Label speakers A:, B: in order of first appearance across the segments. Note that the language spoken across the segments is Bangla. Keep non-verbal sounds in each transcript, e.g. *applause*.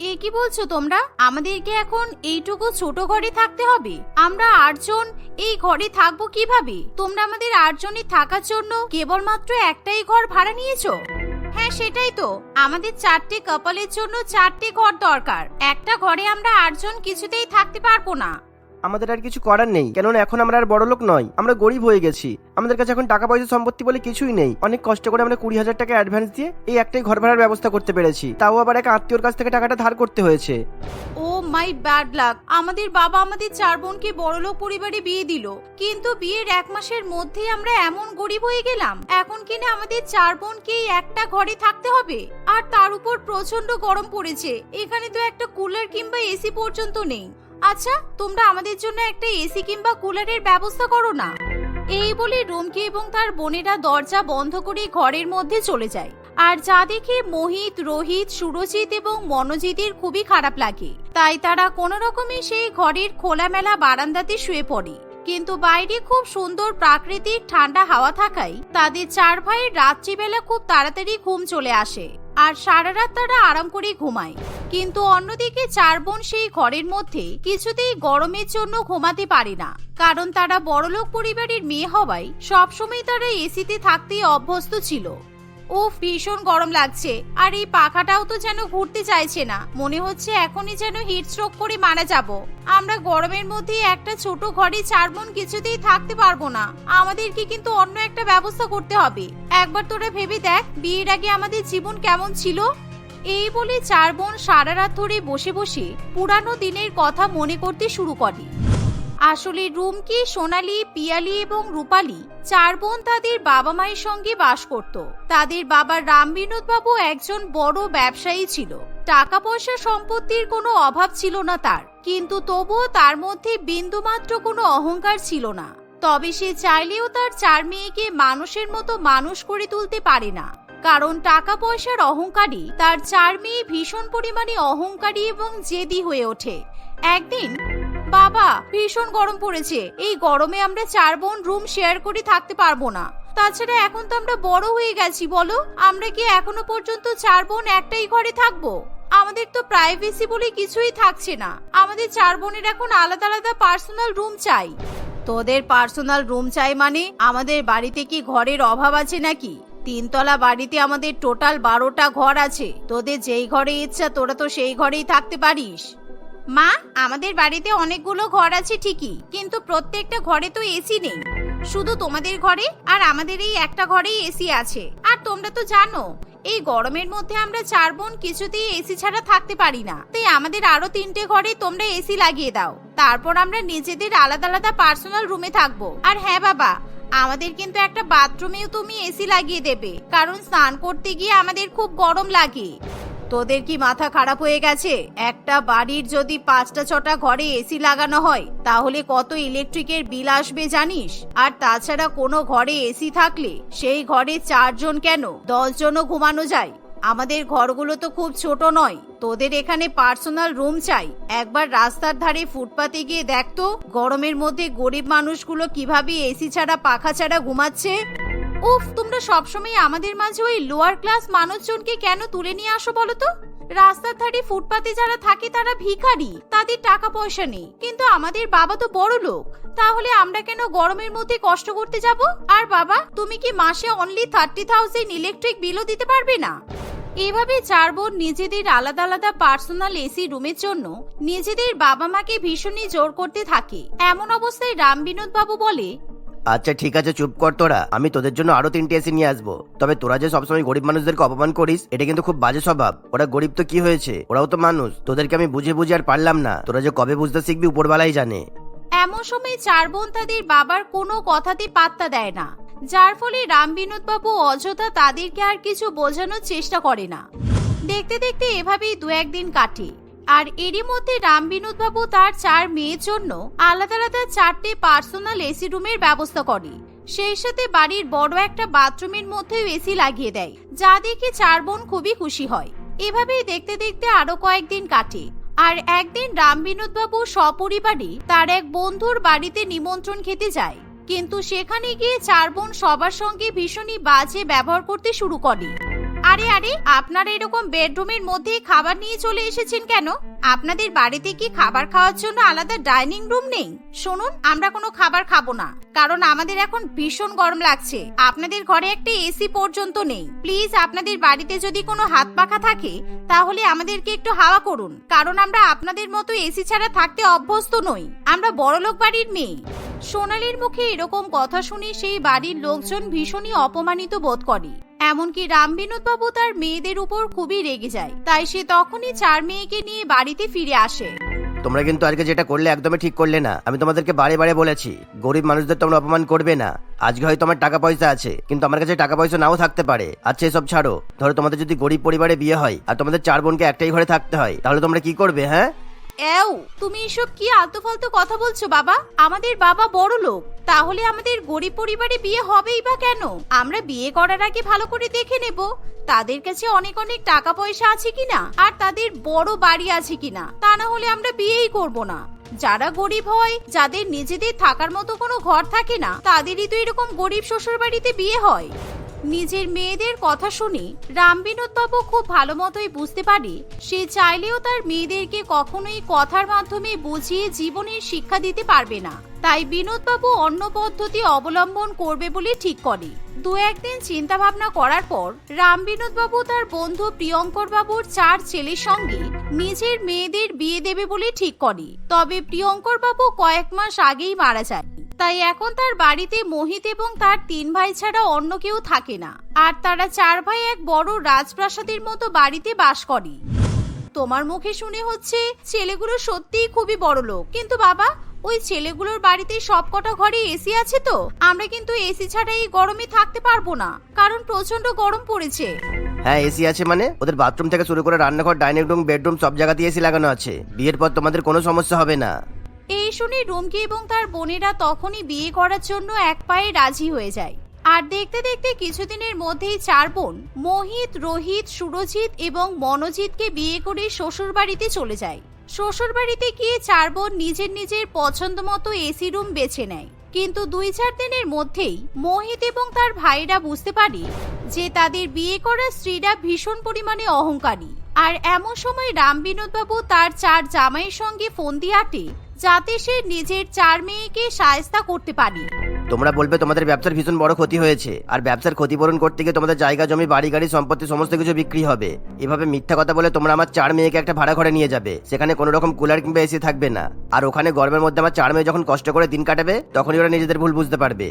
A: এ কি বলছো তোমরা? আমাদেরকে এখন এইটুকু ছোট ঘরে থাকতে হবে। আমরা আটজন এই ঘরে থাকব কীভাবে? তোমরা আমাদের আটজনই থাকার জন্য কেবলমাত্র একটাই ঘর ভাড়া নিয়েছো? হ্যাঁ সেটাই তো। আমাদের চারটে কপালের জন্য চারটে ঘর দরকার। একটা ঘরে আমরা আটজন কিছুতেই থাকতে পারব না।
B: আমাদের আর কিছু করার নেই, কেননা এখন আমরা আর বড় লোক নয়। আমরা গরিব হয়ে গেছি। আমাদের কাছে এখন টাকা পয়সা সম্পত্তি বলে কিছুই নেই। অনেক কষ্ট করে আমরা কুড়ি হাজার টাকা অ্যাডভান্স দিয়ে এই একটাই ঘর ভাড়ার ব্যবস্থা করতে পেরেছি। তাও আবার এক আত্মীয়র কাছ থেকে টাকাটা ধার করতে হয়েছে।
A: Oh my bad luck. আমাদের বাবা আমাদের চার বোনকে বড়লোক পরিবারে বিয়ে দিল। কিন্তু বিয়ের এক মাসের মধ্যেই আমরা এমন গরিব হয়ে গেলাম। এখন কিনা আমাদের চার বোনকে একটা ঘরে থাকতে হবে। আর তার উপর প্রচণ্ড গরম পড়েছে। এখানে তো একটা কুলার কিংবা এসি পর্যন্ত নেই। আচ্ছা তোমরা আমাদের জন্য একটা এসি কিংবা কুলারের ব্যবস্থা করো না। এই বলে রুমকি এবং তার বোনেরা দরজা বন্ধ করে ঘরের মধ্যে চলে যায়। আর যা দেখে মোহিত, রোহিত, সুরজিৎ এবং মনোজিতের খুবই খারাপ লাগে। তাই তারা কোনো রকমে সেই ঘরের খোলামেলা বারান্দাতে শুয়ে পড়ে। কিন্তু বাইরে খুব সুন্দর প্রাকৃতিক ঠান্ডা হাওয়া থাকায় তাদের চার ভাইয়ের রাত্রিবেলা খুব তাড়াতাড়ি ঘুম চলে আসে। আর সারা রাত তারা আরাম করে ঘুমায়। কিন্তু অন্যদিকে চার বোন সেই ঘরের মধ্যে কিছুতেই গরমের জন্য ঘুমাতে পারে না। কারণ তারা বড়লোক পরিবারের মেয়ে হওয়ায় সবসময় তারা এসিতে থাকতে অভ্যস্ত ছিল। উফ, ভীষণ গরম লাগছে। আর এই পাখাটাও তো যেন ঘুরতে চাইছে না। মনে হচ্ছে এখনই যেন হিট স্ট্রোক করে মারা যাব। আমরা গরমের মধ্যে একটা ছোট ঘরে চার বোন কিছুতেই থাকতে পারব না। আমাদেরকে কিন্তু অন্য একটা ব্যবস্থা করতে হবে। একবার তোরা ভেবে দেখ, বিয়ের আগে আমাদের জীবন কেমন ছিল? এই বলে চার বোন সারা রাত ধরে বসে বসে পুরানো দিনের কথা মনে করতে শুরু করে। আসলে রুমকি সোনালি, পিয়ালি এবং রূপালি? চার বোন তাদের বাবা মায়ের সঙ্গে বাস করত। তাদের বাবা রামবিনোদ বাবু একজন বড় ব্যবসায়ী ছিল। টাকা পয়সা সম্পত্তির কোনো অভাব ছিল না তার। কিন্তু তবুও তার মধ্যে বিন্দুমাত্র কোনো অহংকার ছিল না। তবে সে চাইলেও তার চার মেয়েকে মানুষের মতো মানুষ করে তুলতে পারে না। কারণ টাকা পয়সার অহংকারী তার চার মেয়ে ভীষণ পরিমাণে অহংকারী এবং জেদি হয়ে ওঠে। একদিন বাবা, ভীষণ গরম পড়েছে। এই গরমে আমরা চার বোন রুম শেয়ার করে থাকতে পারব না। তাছাড়া এখন তো আমরা বড় হয়ে গেছি, বলো? আমরা কি এখনও পর্যন্ত চার বোন একটাই ঘরে থাকব? আমাদের তো প্রাইভেসি বলে কিছুই থাকছে না। আমাদের চার বোনের এখন আলাদা আলাদা পার্সোনাল রুম চাই। তোদের পার্সোনাল রুম চাই মানে আমাদের বাড়িতে কি ঘরের অভাব আছে নাকি? তিনতলা বাড়িতে আমাদের টোটাল বারোটা ঘর আছে। তোদের যেই ঘরে ইচ্ছা, তোরা তো সেই ঘরেই থাকতে পারিস। মা, আমাদের বাড়িতে অনেকগুলো ঘর আছে ঠিকই, কিন্তু প্রত্যেকটা ঘরে তো এসি নেই। শুধু তোমাদের ঘরে আর আমাদের এই একটা ঘরেই এসি আছে। আর তোমরা তো জানো, এই গরমের মধ্যে আমরা চার বোন কিছুতেই এসি ছাড়া থাকতে পারি না। তাই আমাদের আরও তিনটে ঘরে তোমরা এসি লাগিয়ে দাও। তারপর আমরা নিজেদের আলাদা আলাদা পার্সোনাল রুমে থাকব। আর হ্যাঁ বাবা, আমাদের কিন্তু একটা বাথরুমেও তুমি এসি লাগিয়ে দেবে। কারণ স্নান করতে গিয়ে আমাদের খুব গরম লাগে। তোদের কি মাথা খারাপ হয়ে গেছে? একটা বাড়ির যদি পাঁচটা ছটা ঘরে এসি লাগানো হয়, তাহলে কত ইলেকট্রিকের বিল আসবে জানিস? আর তাছাড়া কোনো ঘরে এসি থাকলে সেই ঘরে চারজন কেন? দশজনও ঘুমানো যায়। আমাদের ঘরগুলো তো খুব ছোট নয়। তোদের এখানে পার্সোনাল রুম চাই। একবার রাস্তার ধারে ফুটপাতে গিয়ে দেখ তো, গরমের মধ্যে গরিব মানুষগুলো কীভাবে এসি ছাড়া পাখা ছাড়া ঘুমাচ্ছে? উফ, তোমরা সবসময় আমাদের মাঝে ওই লোয়ার ক্লাস মানুষজনকে কেন তুলে নিয়ে আসো বলো তো? রাস্তার ধারে ফুটপাতে যারা থাকে তারা ভিখারি, তাদের টাকা পয়সা নেই। কিন্তু আমাদের বাবা তো বড় লোক। তাহলে আমরা কেন গরমের মধ্যে কষ্ট করতে যাব? আর বাবা, তুমি কি মাসে অনলি থার্টি থাউজেন্ড ইলেকট্রিক বিলও দিতে পারবে না? এভাবে চার বোন নিজেদের আলাদা আলাদা পার্সোনাল এসি রুমের জন্য নিজেদের বাবা মাকে ভীষণই জোর করতে থাকে। এমন অবস্থায় রাম বিনোদ বাবু বলে
B: আচ্ছা ঠিক আছে, চুপ কর তোরা। আমি তোদের জন্য আরও তিনটে এসি নিয়ে আসব। তবে তোরা যে সবসময় গরিব মানুষদেরকে অপমান করিস, এটা কিন্তু খুব বাজে স্বভাব। ওরা গরিব তো কি হয়েছে? ওরাও তো মানুষ। তোদেরকে আমি বুঝে বুঝে আর পারলাম না। তোরা যে কবে বুঝতে শিখবি উপরবেলাই জানে।
A: এমন সময় চার বোন তাদের বাবার কোনো কথাতে পাত্তা দেয় না। যার ফলে রাম বাবু অযথা তাদেরকে আর কিছু বোঝানোর চেষ্টা করে না। দেখতে দেখতে এভাবেই দু একদিন কাটে। আর এরই মধ্যে রাম বিনোদ বাবু তার চার মেয়ের জন্য আলাদা আলাদা চারটে পার্সোনাল এসি রুমের ব্যবস্থা করে। সেই সাথে বাড়ির বড় একটা বাথরুমের মধ্যেও এসি লাগিয়ে দেয়, যা দেখে চার বোন খুবই খুশি হয়। এভাবেই দেখতে দেখতে আরও কয়েকদিন কাটে। আর একদিন রাম বিনোদ বাবু সপরিবারে তার এক বন্ধুর বাড়িতে নিমন্ত্রণ খেতে যায়। কিন্তু সেখানে গিয়ে চার বোন সবার সঙ্গে ভীষণই বাজে ব্যবহার করতে শুরু করে। আরে আরে, আপনারা এরকম বেডরুমের মধ্যে খাবার নিয়ে চলে এসেছেন কেন? আপনাদের বাড়িতে কি খাবার খাওয়ার জন্য আলাদা ডাইনিং রুম নেই? শুনুন, আমরা কোনো খাবার খাব না, কারণ আমাদের এখন ভীষণ গরম লাগছে। আপনাদের ঘরে একটা এসি পর্যন্ত নেই। প্লিজ, আপনাদের বাড়িতে যদি কোনো হাত পাখা থাকে, তাহলে আমাদেরকে একটু হাওয়া করুন, কারণ আমরা আপনাদের মতো এসি ছাড়া থাকতে অভ্যস্ত নই। আমরা বড়লোক বাড়ির মেয়ে। সোনালির মুখে এরকম কথা শুনে সেই বাড়ির লোকজন ভীষণই অপমানিত বোধ করে। এমনকি রামবিনোদ বাবু তার মেয়েদের উপর খুবই রেগে যায়। তাই সে তখনই চার মেয়েকে নিয়ে বাড়িতে ফিরে আসে।
B: তোমরা কিন্তু আজকে যেটা করলে একদমই ঠিক করলে না। আমি তোমাদেরকে বারে বারে বলেছি, গরিব মানুষদের তোমরা অপমান করবে না। আজকে হয়তো আমার টাকা পয়সা আছে, কিন্তু আমার কাছে টাকা পয়সা নাও থাকতে পারে। আচ্ছা এসব ছাড়ো। ধরো তোমাদের যদি গরিব পরিবারে বিয়ে হয়, আর তোমাদের চার বোনকে একটাই ঘরে থাকতে হয়, তাহলে তোমরা কি করবে হ্যাঁ?
A: এও, তুমি এসব কি আলতু কথা বলছো বাবা? আমাদের বাবা বড় লোক, তাহলে আমাদের গরিব পরিবারে বিয়ে হবেই বা কেন? আমরা বিয়ে করার আগে ভালো করে দেখে নেব, তাদের কাছে অনেক অনেক টাকা পয়সা আছে কিনা, আর তাদের বড় বাড়ি আছে কিনা, তা না হলে আমরা বিয়েই করব না। যারা গরিব হয়, যাদের নিজেদের থাকার মতো কোনো ঘর থাকে না, তাদেরই তো এরকম গরিব শ্বশুর বাড়িতে বিয়ে হয়। নিজের মেয়েদের কথা শুনে রামবিনোদ বাবু খুব ভালো মতোই বুঝতে পারে, সে চাইলেও তার মেয়েদেরকে কখনোই কথার মাধ্যমে বুঝিয়ে জীবনের শিক্ষা দিতে পারবে না। তাই বিনোদ বাবু অন্য পদ্ধতি অবলম্বন করবে বলে ঠিক করে। দু একদিন চিন্তা ভাবনা করার পর রামবিনোদ বাবু তার বন্ধু প্রিয়ঙ্কর বাবুর চার ছেলের সঙ্গে নিজের মেয়েদের বিয়ে দেবে বলে ঠিক করে। তবে প্রিয়ঙ্কর বাবু কয়েক মাস আগেই মারা যায় তাই এখন তার বাড়িতে মোহিত এবং তার তিন ভাই ছাড়া অন্য কেউ থাকে না। আর তারা চার ভাই এক বড় রাজপ্রাসাদের মতো বাড়িতে বাস করে। তোমার মুখে শুনে হচ্ছে ছেলেগুলো সত্যিই খুবই বড় লোক। কিন্তু বাবা, ওই ছেলেগুলোর বাড়িতে সবকটা ঘরে এসি আছে তো? আমরা কিন্তু এসি ছাড়া এই গরমে থাকতে পারব না, কারণ প্রচণ্ড গরম পড়েছে।
B: হ্যাঁ এসি আছে মানে? ওদের বাথরুম থেকে শুরু করে রান্নাঘর ডাইনিং রুম বেডরুম সব জায়গাতে এসি লাগানো আছে। বিয়ের পর তোমাদের কোনো সমস্যা হবে না।
A: এই শুনে রুমকি এবং তার বোনেরা তখনই বিয়ে করার জন্য এক পায়ে রাজি হয়ে যায়। আর দেখতে দেখতে কিছুদিনের মধ্যেই চার বোন, মোহিত, রোহিত, সুরজিৎ এবং মনোজিৎকে বিয়ে করে শ্বশুর বাড়িতে চলে যায়। শ্বশুর বাড়িতে গিয়ে চার বোন নিজের নিজের পছন্দ মতো এসি রুম বেছে নেয়। কিন্তু দুই চার দিনের মধ্যেই মোহিত এবং তার ভাইরা বুঝতে পারে যে তাদের বিয়ে করা স্ত্রীরা ভীষণ পরিমাণে অহংকারী। আর এমন সময় রাম বিনোদবাবু তার চার জামাইয়ের সঙ্গে ফোন দিয়ে আটে যাতে সে নিজের চার মেয়েকে সায়স্তা করতে পারে।
B: তোমরা বলবে তোমাদের ব্যবসার ভীষণ বড় ক্ষতি হয়েছে, আর ব্যবসার ক্ষতিপূরণ করতে গিয়ে তোমাদের জায়গা জমি, বাড়ি, গাড়ি, সম্পত্তি, সমস্ত কিছু বিক্রি হবে। এভাবে মিথ্যা কথা বলে তোমরা আমার চার মেয়েকে একটা ভাড়া ঘরে নিয়ে যাবে। সেখানে কোনো রকম কুলার কিংবা এসি থাকবে না। আর ওখানে গরমের মধ্যে আমার চার মেয়ে যখন কষ্ট করে দিন কাটাবে, তখনই ওরা নিজেদের ভুল বুঝতে পারবে।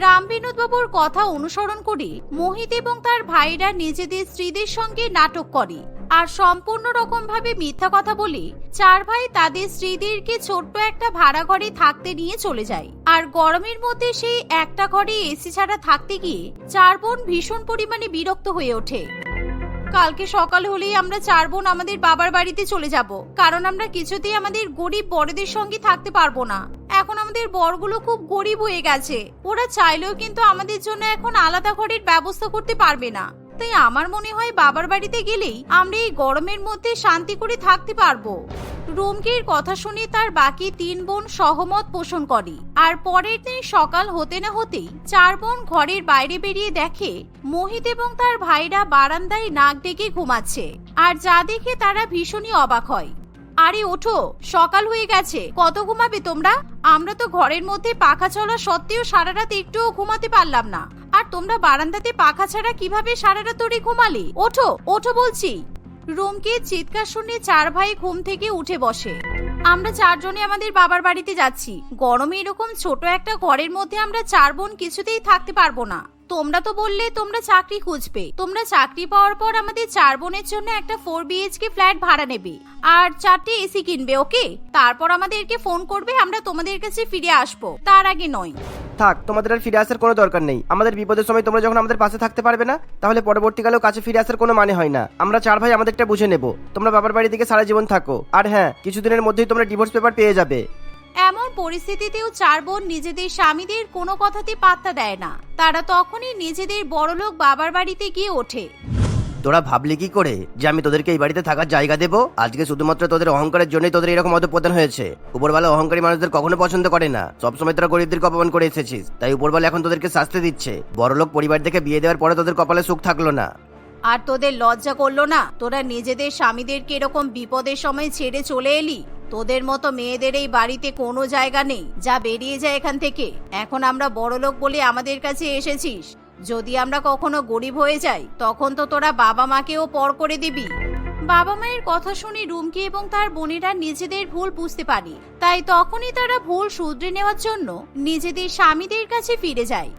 A: রামবিনোদ বিনোদবাবুর কথা অনুসরণ করে, মোহিত এবং তার ভাইরা নিজেদের স্ত্রীদের সঙ্গে নাটক করে। আর সম্পূর্ণ রকম ভাবে মিথ্যা কথা বলে, চার ভাই তাদের স্ত্রীদেরকে ছোট্ট একটা ভাড়া ঘরে থাকতে নিয়ে চলে যায়। আর গরমের মধ্যে সেই একটা ঘরে এসি ছাড়া থাকতে গিয়ে চার বোন ভীষণ পরিমাণে বিরক্ত হয়ে ওঠে। কালকে সকাল হলেই আমরা চার বোন আমাদের বাবার বাড়িতে চলে যাব। কারণ আমরা কিছুতেই আমাদের গরিব বড়দের সঙ্গে থাকতে পারব না। এখন আমাদের বরগুলো খুব গরিব হয়ে গেছে। ওরা চাইলেও কিন্তু আমাদের জন্য এখন আলাদা ঘরের ব্যবস্থা করতে পারবে না। তাই আমার মনে হয় বাবার বাড়িতে গেলেই আমরা এই গরমের মধ্যে শান্তি করে থাকতে পারব। রুমকির কথা শুনে তার বাকি তিন বোন সহমত পোষণ করে। আর পরের দিন সকাল হতে না হতেই চার বোন ঘরের বাইরে বেরিয়ে দেখে মোহিত এবং তার ভাইরা বারান্দায় নাক ডেকে ঘুমাচ্ছে। আর যা দেখে তারা ভীষণই অবাক হয়। আরে, ওঠো, সকাল হয়ে গেছে। কত ঘুমাবে তোমরা? আমরা তো ঘরের মধ্যে পাখা চলা সত্ত্বেও সারা রাত একটুও ঘুমাতে পারলাম না। আর তোমরা বারান্দাতে পাখা ছাড়া কীভাবে সারা রাত ধরে ঘুমালে? ওঠো ওঠো বলছি। রুমকে চিৎকার শুনে চার ভাই ঘুম থেকে উঠে বসে। আমরা চারজনে আমাদের বাবার বাড়িতে যাচ্ছি। গরমে এরকম ছোট একটা ঘরের মধ্যে আমরা চার বোন কিছুতেই থাকতে পারব না। তোমরা তো বললে তোমরা চাকরি খুঁজবে। তোমরা চাকরি পাওয়ার পর আমাদের চার বোনের জন্য একটা ফোর বিএইচকে ফ্ল্যাট ভাড়া নেবে। আর চারটে এসি কিনবে ওকে তারপর আমাদেরকে ফোন করবে, আমরা তোমাদের কাছে ফিরে আসব। তার আগে নয়।
B: থাক, তোমাদের আর ফিরে আসার কোনো দরকার নেই। আমাদের বিপদের সময় তোমরা যখন আমাদের পাশে থাকতে পারবে না, তাহলে পরবর্তীকালেও কাছে ফিরে আসার কোনো মানে হয় না। আমরা চার ভাই আমাদেরটা বুঝে নেব। তোমরা বাবার বাড়ি থেকে সারা জীবন থাকো। আর হ্যাঁ কিছুদিনের মধ্যেই তোমরা ডিভোর্স পেপার পেয়ে যাবে।
A: এমন পরিস্থিতিতেও চার বোন নিজেদের স্বামীদের কোনো কথাতে পাত্তা দেয় না। তারা তখনই নিজেদের বড়লোক বাবার বাড়িতে গিয়ে ওঠে।
B: তোরা ভাবলি কি করে যে আমি তোদেরকে এই বাড়িতে থাকার জায়গা দেবো? আজকে শুধুমাত্র তোদের অহংকারের জন্যই তোদের এরকম অধপতন হয়েছে। উপরবেলা অহংকারী মানুষদের কখনো পছন্দ করে না। সবসময় তোরা গরিবদেরকে অপমান করে এসেছিস। তাই উপরবেলা এখন তোদেরকে শাস্তি দিচ্ছে। বড়লোক পরিবার থেকে বিয়ে দেওয়ার পরে তোদের কপালে সুখ থাকল না।
A: আর তোদের লজ্জা করল না? তোরা নিজেদের স্বামীদেরকে এরকম বিপদের সময় ছেড়ে চলে এলি? তোদের মতো মেয়েদের এই বাড়িতে কোনো জায়গা নেই। যা বেরিয়ে যায় এখান থেকে। এখন আমরা বড়লোক বলে আমাদের কাছে এসেছিস। যদি আমরা কখনো গরিব হয়ে যাই, তখন তো তোরা বাবা মাকেও পর করে দিবি। বাবা মায়ের কথা শুনে রুমকি এবং তার বোনেরা নিজেদের ভুল বুঝতে পারে। তাই তখনই তারা ভুল শুধরে নেওয়ার জন্য নিজেদের স্বামীদের কাছে ফিরে যায়।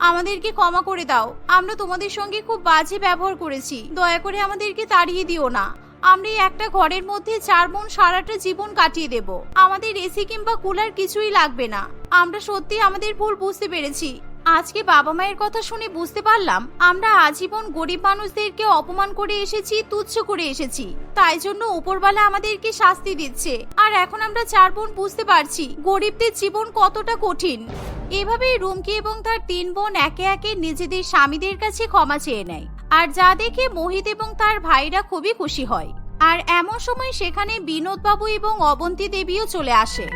A: আমাদেরকে ক্ষমা করে দাও। আমরা তোমাদের সঙ্গে খুব বাজে ব্যবহার করেছি। দয়া করে আমাদেরকে তাড়িয়ে দিও না। আমরা এই একটা ঘরের মধ্যে চার বোন সারাটা জীবন কাটিয়ে দেব। আমাদের এসি কিংবা কুলার কিছুই লাগবে না। আমরা সত্যি আমাদের ভুল বুঝতে পেরেছি। আজকে বাবা মায়ের কথা শুনে বুঝতে পারলাম, আমরা আজীবন গরিব মানুষদেরকে অপমান করে এসেছি, তুচ্ছ করে এসেছি। তাই জন্য উপরওয়ালা আমাদেরকে শাস্তি দিচ্ছে। আর এখন আমরা চার বোন বুঝতে পারছি, গরিবদের জীবন কতটা কঠিন। এভাবেই রুমকি এবং তার তিন বোন একে একে নিজেদের স্বামীদের কাছে ক্ষমা চেয়ে নেয়। আর যা দেখে মোহিত এবং তার ভাইরা খুবই খুশি হয়। আর এমন সময় সেখানে বিনোদবাবু এবং অবন্তী দেবীও চলে আসে।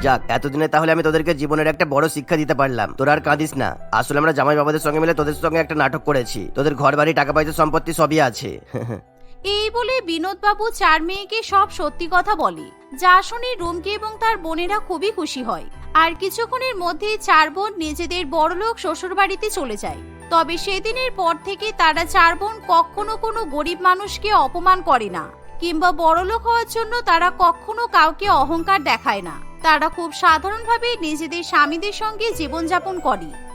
B: যাক, এতদিনে তাহলে আমি তোদেরকে জীবনের একটা বড় শিক্ষা দিতে পারলাম। তোরা আর কাঁদিস না। আসলে আমরা জামাই বাবাদের সঙ্গে মিলে তোদের সঙ্গে একটা নাটক করেছি। তোদের ঘর বাড়ি টাকা পয়সা, সম্পত্তি সবই আছে। *laughs*
A: এই বলে বিনোদবাবু চার মেয়েকে সব সত্যি কথা বলে। যা শুনে রুমকি এবং তার বোনেরা খুবই খুশি হয়। আর কিছুক্ষণের মধ্যেই চার বোন নিজেদের বড়লোক শ্বশুর বাড়িতে চলে যায়। তবে সেদিনের পর থেকে তারা চার বোন কখনো কোনো গরিব মানুষকে অপমান করে না। কিংবা বড়লোক হওয়ার জন্য তারা কখনো কাউকে অহংকার দেখায় না। তারা খুব সাধারণভাবে নিজেদের স্বামীদের সঙ্গে জীবনযাপন করে।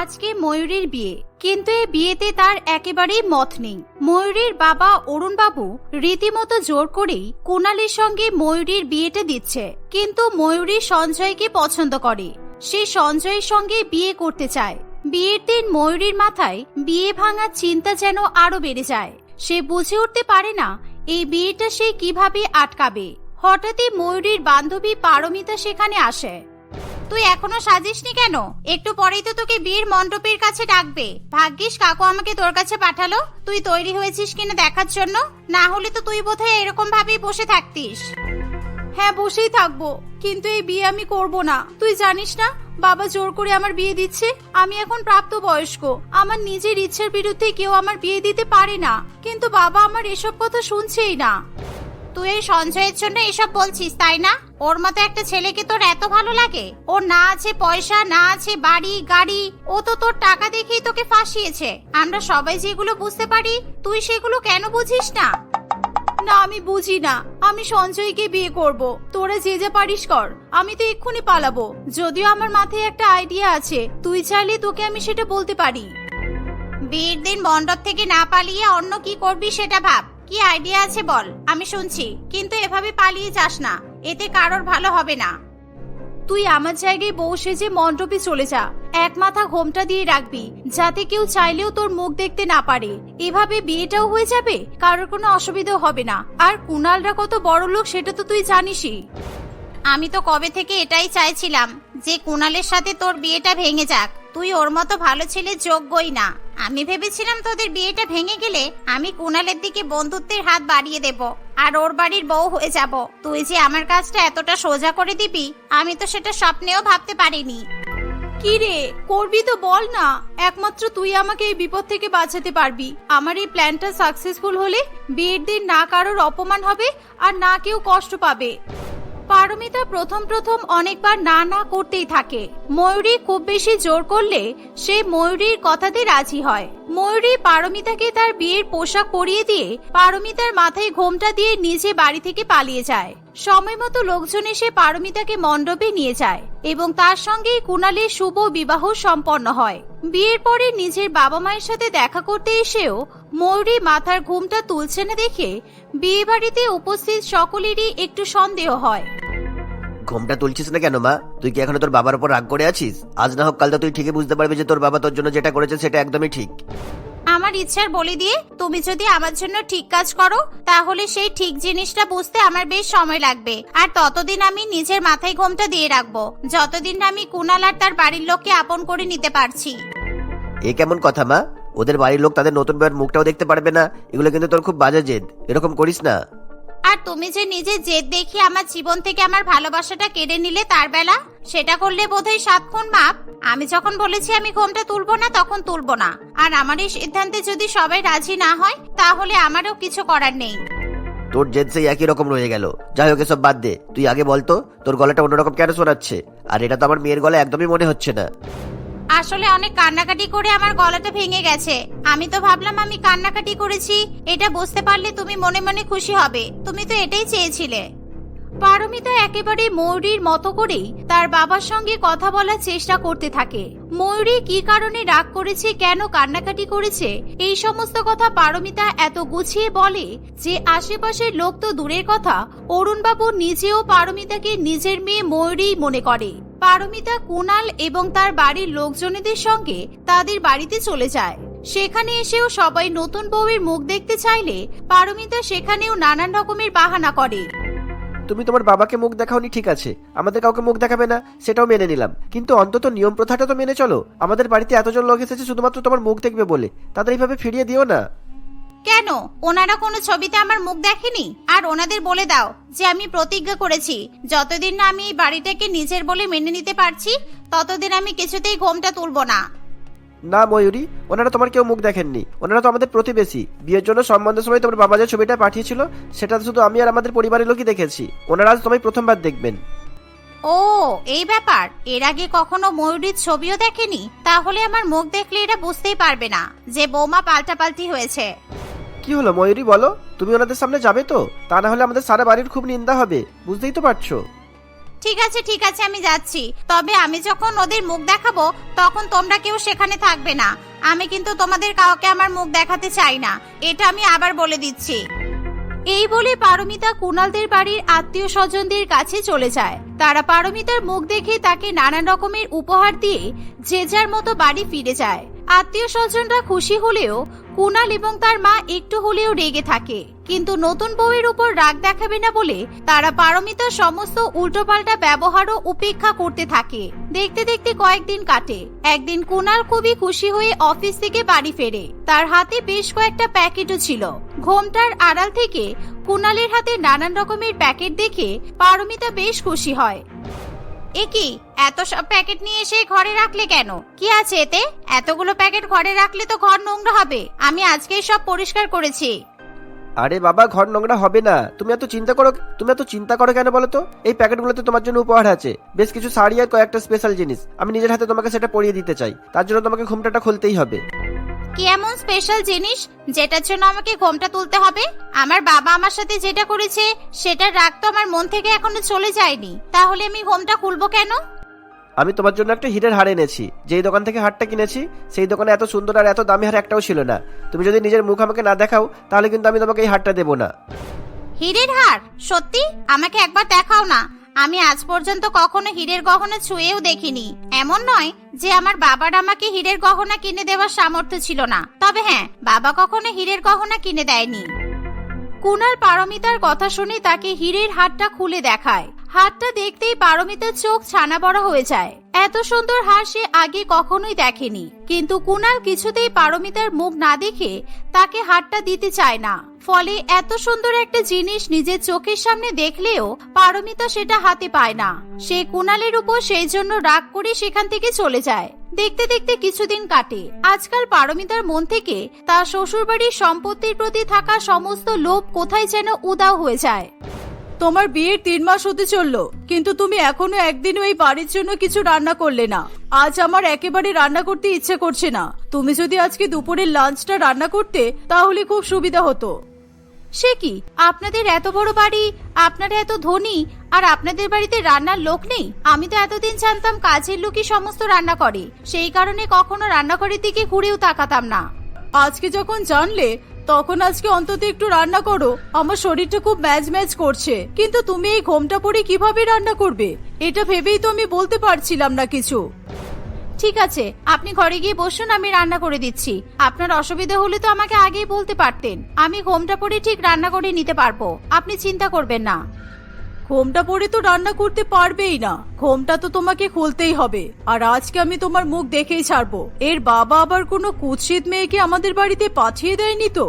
A: আজকে ময়ূরীর বিয়ে। কিন্তু এই বিয়েতে তার একেবারেই মত নেই। ময়ূরীর বাবা অরুণবাবু রীতিমতো জোর করেই কুণালের সঙ্গে ময়ূরীর বিয়েটা দিচ্ছে। কিন্তু ময়ূরী সঞ্জয়কে পছন্দ করে। সে সঞ্জয়ের সঙ্গে বিয়ে করতে চায়। বিয়ের দিন ময়ূরীর মাথায় বিয়ে ভাঙার চিন্তা যেন আরও বেড়ে যায়। সে বুঝে উঠতে পারে না, এই বিয়েটা সে কীভাবে আটকাবে। হঠাৎই ময়ূরীর বান্ধবী পারমিতা সেখানে আসে। তুই এখনও সাজিসনি কেন? একটু পরেই তো তোকে বিয়ের মণ্ডপের কাছে ডাকবে। ভাগ্যিস কাকু আমাকে তোর কাছে পাঠালো। তুই তৈরি হয়েছিস কিনা দেখার জন্য? না হলে তো তুই বোধহয় এরকম ভাবেই বসে থাকতিস। হ্যাঁ বসেই থাকব। কিন্তু এই বিয়ে আমি করব না। তুই জানিস না, বাবা জোর করে আমার বিয়ে দিচ্ছে। আমি এখন প্রাপ্ত বয়স্ক আমার নিজের ইচ্ছার বিরুদ্ধে কেউ আমার বিয়ে দিতে পারে না। কিন্তু বাবা আমার এসব কথা শুনছেই না। তুই এই সঞ্জয়ের জন্য এসব বলছিস, তাই না? ওর মতো একটা ছেলেকে তোর এত ভালো লাগে? ওর না আছে পয়সা, না আছে বাড়ি, গাড়ি, ও তো তোর টাকা দেখেই তোকে ফাঁসিয়েছে। আমরা সবাই যেগুলো বুঝতে পারি, তুই সেগুলো কেন বুঝিস না? না, আমি বুঝি না। আমি সঞ্জয়কে বিয়ে করব। তোরা যে যা পারিস কর। আমি তো এক্ষুনি পালাবো। যদিও আমার মাথায় একটা আইডিয়া আছে, তুই চাইলে তোকে আমি সেটা বলতে পারি। বিয়ের দিন মণ্ডপ থেকে না পালিয়ে অন্য কি করবি সেটা ভাব। কি আইডিয়া আছে বল? আমি শুনছি কিন্তু এভাবে পালিয়ে যাস না। এতে কারোর ভালো হবে না। তুই আমার জায়গায় বউ সেজে মণ্ডপে চলে যা। এক মাথা ঘোমটা দিয়ে রাখবি যাতে কেউ চাইলেও তোর মুখ দেখতে না পারে। এভাবে বিয়েটাও হয়ে যাবে? কারোর কোনো অসুবিধাও হবে না। আর কুনালরা কত বড় লোক সেটা তো তুই জানিসই। আমি তো কবে থেকে এটাই চাইছিলাম যে কুনালের সাথে তোর বিয়েটা ভেঙে যাক। তুই ওর মতো ভালো ছেলে যোগ্যই না। আমি ভেবেছিলাম তোদের বিয়েটা ভেঙে গেলে আমি কুনালের দিকে বন্ধুত্বের হাত বাড়িয়ে দেব আর ওর বাড়ির বউ হয়ে যাব। তুই যে আমার কাজটা এতটা সোজা করে দিবি, আমি তো সেটা স্বপ্নেও ভাবতে পারিনি। কি রে, করবি তো বল না। একমাত্র তুই আমাকে এই বিপদ থেকে বাঁচাতে পারবি। আমার এই প্ল্যানটা সাকসেসফুল হলে বিয়ের দিন না কারোর অপমান হবে আর না কেউ কষ্ট পাবে। পারমিতা প্রথম প্রথম অনেকবার না না করতেই থাকে। ময়ূরী খুব বেশি জোর করলে সে ময়ূরীর কথাতে রাজি হয়। ময়ূরী পারমিতাকে তার বিয়ের পোশাক পরিয়ে দিয়ে পারমিতার মাথায় ঘোমটা দিয়ে নিজে বাড়ি থেকে পালিয়ে যায়। সময় মতো লোকজন এসে পারমিতাকে মণ্ডপে নিয়ে যায় এবং তার সঙ্গেই কুণালের শুভ বিবাহ সম্পন্ন হয়। বিয়ের পরে নিজের বাবা মায়ের সাথে দেখা করতে এসেও ময়ূরী মাথার ঘুমটা তুলছে না দেখে বিয়ে বাড়িতে উপস্থিত সকলেরই একটু সন্দেহ হয়।
B: ঘুমটা তুলছিস না কেন, মা? তুই কি এখনও তোর বাবার উপর রাগ করে আছিস? আজ না হোক কাল তো তুই ঠিকই বুঝতে পারবি যে তোর বাবা তোর জন্য যেটা করেছে সেটা একদমই ঠিক।
A: আমার ইচ্ছার বলি দিয়ে তুমি যদি আমার জন্য ঠিক কাজ করো, তাহলে সেই ঠিক জিনিসটা বুঝতে আমার বেশ সময় লাগবে। আর ততদিন আমি নিজের মাথায় ঘোমটা দিয়ে রাখব। যতদিন না আমি কুনাল আর তার বাড়ির লোককে আপন করে নিতে পারছি।
B: এ কেমন কথা, মা? ওদের বাড়ির লোক তাদের নতুন বউয়ের মুখটাও দেখতে পারবে না। এগুলো কিন্তু তোর খুব বাজে জেদ। এরকম করিস না।
A: আর তুমি যে নিজে জেদ দেখি আমার জীবন থেকে আমার ভালোবাসাটা কেড়ে নিলে তার বেলা, সেটা করলে বোধহয় সাত খুন মাপ। আমি যখন বলেছি আমি ঘোমটা তুলবো না, তখন তুলবো না। আর আমার এই সিদ্ধান্তে যদি সবাই রাজি না হয়, তাহলে আমারও কিছু করার নেই।
B: তোর জেদ সেই একই রকম রয়ে গেল। যাই হোক, এসব বাদ দে। তুই আগে বলতো তোর গলাটা অন্যরকম কেন শোনাচ্ছে? আর এটা তো আমার মেয়ের গলা একদমই মনে হচ্ছে না।
A: আসলে অনেক কান্নাকাটি করে আমার গলাটা ভেঙে গেছে। আমি তো ভাবলাম আমি কান্নাকাটি করেছি। এটা বুঝতে পারলে তুমি মনে মনে খুশি হবে। তুমি তো এটাই চেয়েছিলে। পারমিতা একেবারে ময়ূরীর মতো করেই তার বাবার সঙ্গে কথা বলার চেষ্টা করতে থাকে। ময়ূরী কি কারণে রাগ করেছে, কেন কান্নাকাটি করেছে, এই সমস্ত কথা পারমিতা এত গুছিয়ে বলে যে আশেপাশের লোক তো দূরের কথা। অরুণবাবু নিজেও পারমিতাকে নিজের মেয়ে ময়ূরী মনে করে। পারমিতা, কুনাল এবং তার বাড়ির লোকজনেদের সঙ্গে তাদের বাড়িতে চলে যায়। সেখানে এসেও সবাই নতুন বউয়ের মুখ দেখতে চাইলে পারমিতা সেখানেও নানান রকমের বাহানা করে।
C: তুমি তোমার বাবাকে মুখ দেখাওনি, ঠিক আছে। আমাদের কাউকে মুখ দেখাবে না, সেটাও মেনে নিলাম। কিন্তু অন্তত নিয়ম প্রথাটা তো মেনে চলো। আমাদের বাড়িতে এতজন লোক এসেছে শুধুমাত্র তোমার মুখ দেখবে বলে। তাদের এইভাবে ফিরিয়ে দিও না।
A: কেন? ওনারা কোনো ছবিতে আমার মুখ দেখেনি? আর ওনাদের বলে দাও যে আমি প্রতিজ্ঞা করেছি। যতদিন না আমি এই বাড়িটাকে নিজের বলে মেনে নিতে পারছি ততদিন আমি কিছুতেই ঘোমটা তুলবো না।
C: না ময়ূরী ওনারা তোমার কেউ মুখ দেখেননি। ওনারা তো আমাদের প্রতিবেশী। বিয়ের জন্য সম্বন্ধের সময় তোমার বাবা যে ছবিটা পাঠিয়েছিল সেটা তো শুধু আমি আর আমাদের পরিবারের লোকই দেখেছি। ওনারা আজ তোমায় প্রথমবার দেখবেন।
A: ও এই ব্যাপার? এর আগে কখনো ময়ূরীর ছবিও দেখেনি? তাহলে আমার মুখ দেখলে এরা বুঝতেই পারবে না যে বৌমা পাল্টাপাল্টি হয়েছে।
C: কি হলো ময়ূরী, বলো? তুমি ওনাদের সামনে যাবে তো? তা না হলে আমাদের সারা বাড়ির খুব নিন্দা হবে, বুঝতেই তো পারছ?
A: ঠিক আছে ঠিক আছে, আমি যাচ্ছি। তবে আমি যখন ওদের মুখ দেখাবো, তখন তোমরা কেউ সেখানে থাকবে না। আমি কিন্তু তোমাদের কাউকে আমার মুখ দেখাতে চাই না। এটা আমি আবার বলে দিচ্ছি। এই বলে পারমিতা কুণালদের বাড়ির আত্মীয় স্বজনদের কাছে চলে যায়। তারা পারমিতার মুখ দেখে তাকে নানান রকমের উপহার দিয়ে যে যার মতো বাড়ি ফিরে যায়। আত্মীয় স্বজনরা খুশি হলেও কুণাল এবং তার মা একটু হলেও রেগে থাকে। কিন্তু নতুন বউয়ের উপর রাগ দেখাবে না বলে তারা পারমিতার সমস্ত উল্টোপাল্টা ব্যবহারও উপেক্ষা করতে থাকে। দেখতে দেখতে কয়েকদিন কাটে। একদিন কুণাল খুবই খুশি হয়ে অফিস থেকে বাড়ি ফেরে। তার হাতে বেশ কয়েকটা প্যাকেটও ছিল। ঘোমটার আড়াল থেকে কুণালের হাতে নানান রকমের প্যাকেট দেখে পারমিতা বেশ খুশি হয়। এ কি, এত সব প্যাকেট নিয়ে এসে ঘরে রাখলে কেন? কি আছে এতে? এতগুলো প্যাকেট ঘরে রাখলে তো ঘর নোংরা হবে। আমি আজকেই সব পরিষ্কার করেছি।
C: আরে বাবা, ঘর নোংরা হবে না। তুমি এত চিন্তা করো, তুমি এত চিন্তা করো কেন বলো তো? এই প্যাকেটগুলোতে তোমার জন্য উপহার আছে। বেশ কিছু শাড়ি আর কয়েকটা স্পেশাল জিনিস। আমি নিজের হাতে তোমাকে সেটা পরিয়ে দিতে চাই। তার জন্য তোমাকে ঘুমটাটা খুলতেই হবে।
A: কি এমন স্পেশাল জিনিস যেটার জন্য আমাকে ঘোমটা তুলতে হবে? আমার বাবা আমার সাথে যেটা করেছে সেটার রাগ তো আমার মন থেকে এখনও চলে যায়নি। তাহলে আমি ঘোমটা খুলবো কেন?
C: আমি তোমার জন্য একটা হিরের হার এনেছি। যেই দোকান থেকে হারটা কিনেছি সেই দোকানে এত সুন্দর আর এত দামি হার একটাও ছিল না। তুমি যদি নিজের মুখ আমাকে না দেখাও তাহলে কিন্তু আমি তোমাকে এই হারটা দেবো না।
A: হীরের হার সত্যি? আমাকে একবার দেখাও না। আমি আজ পর্যন্ত কখনো হীরের গহনা ছুঁয়েও দেখিনি। এমন নয় যে আমার বাবার আমাকে হীরের গহনা কিনে দেওয়ার সামর্থ্য ছিল না। তবে হ্যাঁ বাবা কখনো হীরের গহনা কিনে দেয়নি। কুনার পারমিতার কথা শুনে তাকে হীরের হারটা খুলে দেখায়। হারটা দেখতেই পারমিতার চোখ ছানা বড় হয়ে যায়। এত সুন্দর হার সে আগে কখনোই দেখেনি। কিন্তু কুনাল কিছুতেই পারমিতার মুখ না দেখে তাকে হারটা দিতে চায় না। ফলে এত সুন্দর একটা জিনিস নিজের চোখের সামনে দেখলেও পারমিতা সেটা হাতে পায় না। সে কুনালের উপর সেই জন্য রাগ করে সেখান থেকে চলে যায়। দেখতে দেখতে কিছুদিন কাটে। আজকাল পারমিতার মন থেকে তার শ্বশুরবাড়ির সম্পত্তির প্রতি থাকা সমস্ত লোভ কোথায় যেন উদাও হয়ে যায়।
D: তোমার বিয়ের তিন মাস হতে চলল, কিন্তু তুমি এখনও একদিনও এই বাড়ির জন্য কিছু রান্না করলে না। আজ আমার একেবারে রান্না করতে ইচ্ছে করছে না। তুমি যদি আজকে দুপুরের লাঞ্চটা রান্না করতে, তাহলে খুব সুবিধা হতো।
A: সে কি? আপনাদের এত বড় বাড়ি, আপনারা এত ধনী, আর আপনাদের বাড়িতে রান্নার লোক নেই? আমি তো এতদিন জানতাম কাজের লোকই সমস্ত রান্না করে। সেই কারণে কখনো রান্নাঘরের দিকে ঘুরেও তাকাতাম না।
D: আজকে যখন জানলে, তখন আজকে অন্তত একটু রান্না করো। আমার শরীরটা খুব ম্যাজ ম্যাজ করছে। কিন্তু তুমি এই ঘোমটা পরে কীভাবে রান্না করবে? এটা ভেবেই তো আমি বলতে পারছিলাম না কিছু।
A: ঠিক আছে, আপনি ঘরে গিয়ে বসুন, আমি রান্না করে দিচ্ছি। আপনার অসুবিধা হলে তো আমাকে আগেই বলতে পারতেন। আমি ঘোমটা পরে ঠিক রান্না করে নিতে পারব। আপনি চিন্তা করবেন না।
D: ঘোমটা পরে তো রান্না করতে পারবেই না। ঘোমটা তো তোমাকে খুলতেই হবে। আর আজকে আমি তোমার মুখ দেখেই ছাড়বো। এর বাবা আবার কোনো কুৎসিত মেয়েকে আমাদের বাড়িতে পাঠিয়ে দেয়নি তো?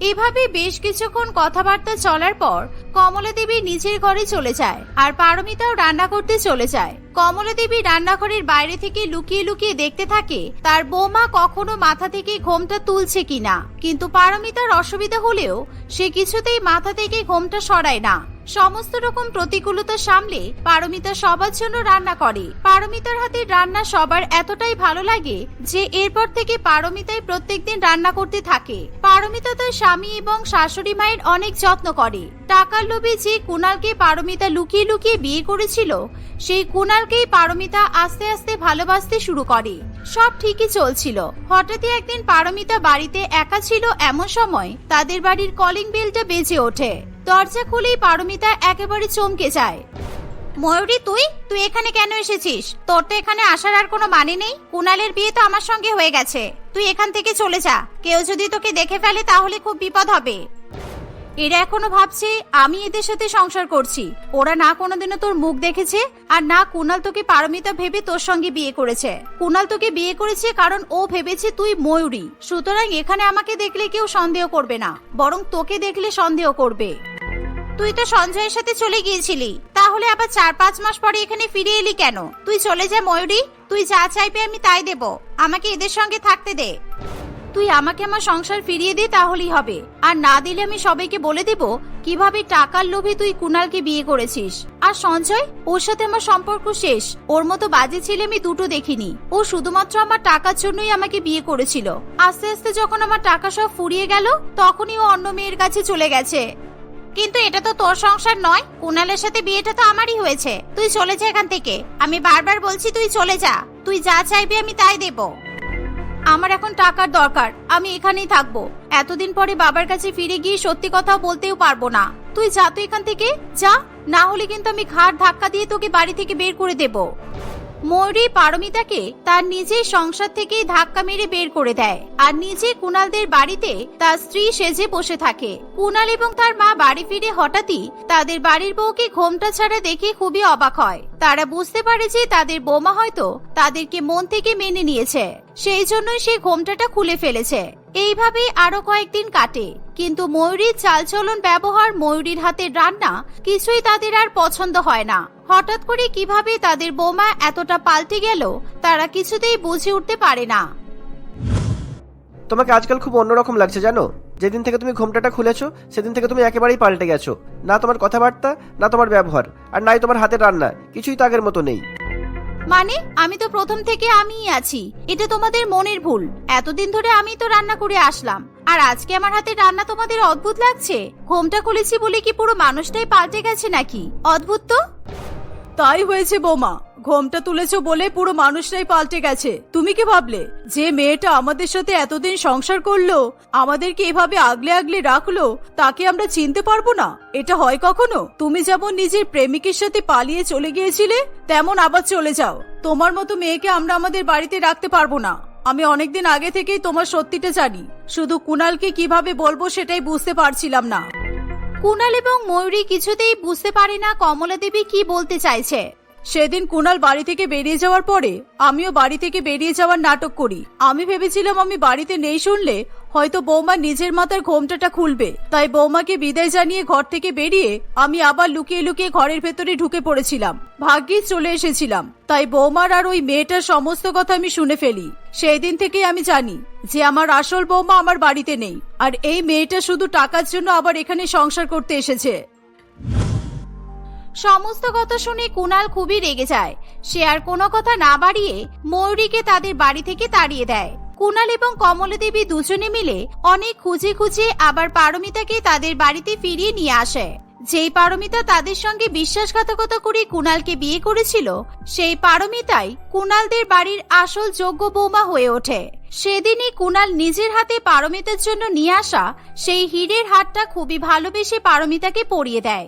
A: এভাবে বেশ কিছুক্ষণ কথাবার্তা চলার পর কমলা দেবী নিজের ঘরে চলে যায় আর পারমিতাও রান্না করতে চলে যায়। কমলা দেবী রান্নাঘরের বাইরে থেকে লুকিয়ে লুকিয়ে দেখতে থাকে তার বৌমা কখনো মাথা থেকে ঘোমটা তুলছে কিনা। কিন্তু পারমিতার অসুবিধা হলেও সে কিছুতেই মাথা থেকে ঘোমটা সরায় না। সমস্ত রকম প্রতিকূলতা সামলে পারমিতা সবার জন্য রান্না করে। পারমিতার হাতের রান্না সবার এতটাই ভালো লাগে যে এরপর থেকে পারমিতাই প্রত্যেকদিন রান্না করতে থাকে। পারমিতা তার স্বামী এবং শাশুড়ি মায়ের অনেক যত্ন করে। টাকার লোভে যে কুনালকে পারমিতা লুকিয়ে লুকিয়ে বিয়ে করেছিল, সেই কুনালকেই পারমিতা আস্তে আস্তে ভালোবাসতে শুরু করে। সব ঠিকই চলছিল। হঠাৎই একদিন পারমিতা বাড়িতে একা ছিল এমন সময় তাদের বাড়ির কলিং বেলটা বেজে ওঠে। দরজা খুলেই পারমিতা একেবারে চমকে যায়। ময়ূরী, তুই? তুই এখানে কেন এসেছিস? তোর তো এখানে আসার আর কোনো মানে নেই। কুনালের বিয়ে তো আমার সঙ্গে হয়ে গেছে। তুই এখান থেকে চলে যা। কেউ যদি তোকে দেখে ফেলে তাহলে খুব বিপদ হবে। এরা এখনও ভাবছে, আমি এদের সাথে সংসার করছি। ওরা না কোনোদিনও তোর মুখ দেখেছে, আর না কুনাল তোকে পারমিতা ভেবে তোর সঙ্গে বিয়ে করেছে। কুনাল তোকে বিয়ে করেছে কারণ ও ভেবেছে তুই ময়ূরী। সুতরাং এখানে আমাকে দেখলে কেউ সন্দেহ করবে না, বরং তোকে দেখলে সন্দেহ করবে। তুই তো সঞ্জয়ের সাথে চলে গিয়েছিলি, তাহলে আবার চার পাঁচ মাস পরে এখানে ফিরে এলি কেন? তুই চলে যা ময়ূরী, তুই যা চাইবে আমি তাই দেব। আমাকে এদের সঙ্গে থাকতে দে। তুই আমাকে আমার সংসার ফিরিয়ে দে, তাহলেই হবে। আর না দিলে আমি সবাইকে বলে দেব, কীভাবে টাকার লোভে তুই কুনালকে বিয়ে করেছিস। আর সঞ্জয়, ওর সাথে আমার সম্পর্ক শেষ। ওর মতো বাজে ছেলে আমি দুটো দেখিনি। ও শুধুমাত্র আমার টাকার জন্যই আমাকে বিয়ে করেছিল। আস্তে আস্তে যখন আমার টাকা সব ফুরিয়ে গেল, তখনই ও অন্য মেয়ের কাছে চলে গেছে। কিন্তু এটা তো তোর সংসার নয় কুনালের সাথে বিয়েটা তো আমারই হয়েছে। তুই চলে যা এখান থেকে। আমি বারবার বলছি, তুই চলে যা। তুই যা চাইবি আমি তাই দেব। আমার এখন টাকার দরকার, আমি এখানেই থাকব। এতদিন পরে বাবার কাছে ফিরে গিয়ে সত্যি কথা বলতেও পারব না। তুই যা তো এখান থেকে, যা, না হলে কিন্তু আমি ঘাড় ধাক্কা দিয়ে তোকে বাড়ি থেকে বের করে দেব। ময়ূরী পারমিতাকে তার নিজের সংসার থেকেই ধাক্কা মেরে বের করে দেয় আর নিজে কুনালদের বাড়িতে তার স্ত্রী সেজে বসে থাকে। কুনাল এবং তার মা বাড়ি ফিরে হঠাৎই তাদের বাড়ির বউকে ঘোমটা ছাড়া দেখে খুবই অবাক হয়। তারা বুঝতে পারে যে তাদের বৌমা হয়তো তাদেরকে মন থেকে মেনে নিয়েছে। সেই জন্যই সে ঘোমটাটা খুলে ফেলেছে। এইভাবেই আরও কয়েকদিন কাটে। কিন্তু ময়ূরীর চালচলন ব্যবহার ময়ূরীর হাতের রান্না কিছুই তাদের আর পছন্দ হয় না। হঠাৎ করে কীভাবে তাদের বোমা এতটা পাল্টে গেল, তারা কিছুতেই বুঝে উঠতে পারে না।
C: তোমাকে আজকাল খুব অন্যরকম লাগছে, জানো? যেদিন থেকে তুমি ঘোমটাটা খুলেছো, সেদিন থেকে তুমি একেবারেই পাল্টে গেছো। না তোমার কথাবার্তা, না তোমার ব্যবহার, আর নাই তোমার হাতের রান্না, কিছুই তো আগের মতো নেই।
A: মানে আমি তো প্রথম থেকে আমিই আছি। এটা তোমাদের মনের ভুল। এতদিন ধরে আমি তো রান্না করে আসলাম। আর আজকে আমার হাতে রান্না তোমাদের অদ্ভুত লাগছে? ঘোমটা খুলেছি বলে কি পুরো মানুষটাই পাল্টে গেছে নাকি? অদ্ভুত তো?
D: তাই হয়েছে বৌমা। ঘোমটা তুলেছো বলে পুরো মানুষটাই পাল্টে গেছে। তুমি কি ভাবলে? যে মেয়েটা আমাদের সাথে এতদিন সংসার করল, আমাদেরকে এভাবে আগলে আগলে রাখল, তাকে আমরা চিনতে পারব না? এটা হয় কখনো? তুমি যেমন নিজের প্রেমিকের সাথে পালিয়ে চলে গিয়েছিলে, তেমন আবার চলে যাও। তোমার মতো মেয়েকে আমরা আমাদের বাড়িতে রাখতে পারব না। আমি অনেকদিন আগে থেকেই তোমার সত্যিটা জানি। শুধু কুনালকে কীভাবে বলব সেটাই বুঝতে পারছিলাম না।
A: কুনাল এবং ময়ূরী কিছুতেই বুঝতে পারে না কমলা দেবী কি বলতে চাইছে।
D: সেদিন কুনাল বাড়ি থেকে বেরিয়ে যাওয়ার পরে আমিও বাড়ি থেকে বেরিয়ে যাওয়ার নাটক করি। আমি ভেবেছিলাম আমি বাড়িতে নেই শুনলে হয়তো বৌমা নিজের মাথার ঘোমটাটা খুলবে। তাই বৌমাকে বিদায় জানিয়ে ঘর থেকে বেরিয়ে আমি আবার লুকিয়ে লুকিয়ে ঘরের ভেতরে ঢুকে পড়েছিলাম। ভাগ্যেই চলে এসেছিলাম। তাই বৌমার আর ওই মেয়েটার সমস্ত কথা আমি শুনে ফেলি। সেই দিন থেকেই আমি জানি যে আমার আসল বৌমা আমার বাড়িতে নেই। আর এই মেয়েটা শুধু টাকার জন্য আবার এখানে সংসার করতে এসেছে।
A: সমস্ত কথা শুনে কুনাল খুবই রেগে যায়। সে আর কোনো কথা না বাড়িয়ে ময়ূরীকে তাদের বাড়ি থেকে তাড়িয়ে দেয়। কুনাল এবং কমলা দেবী দুজনে মিলে অনেক খুঁজে খুঁজে আবার পারমিতাকে তাদের বাড়িতে ফিরিয়ে নিয়ে আসে। যেই পারমিতা তাদের সঙ্গে বিশ্বাসঘাতকতা করে কুনালকে বিয়ে করেছিল, সেই পারমিতাই কুনালদের বাড়ির আসল যোগ্য বৌমা হয়ে ওঠে। সেদিনই কুনাল নিজের হাতে পারমিতার জন্য নিয়ে আসা সেই হীরের হাটটা খুবই ভালোবেসে পারমিতাকে পরিয়ে দেয়।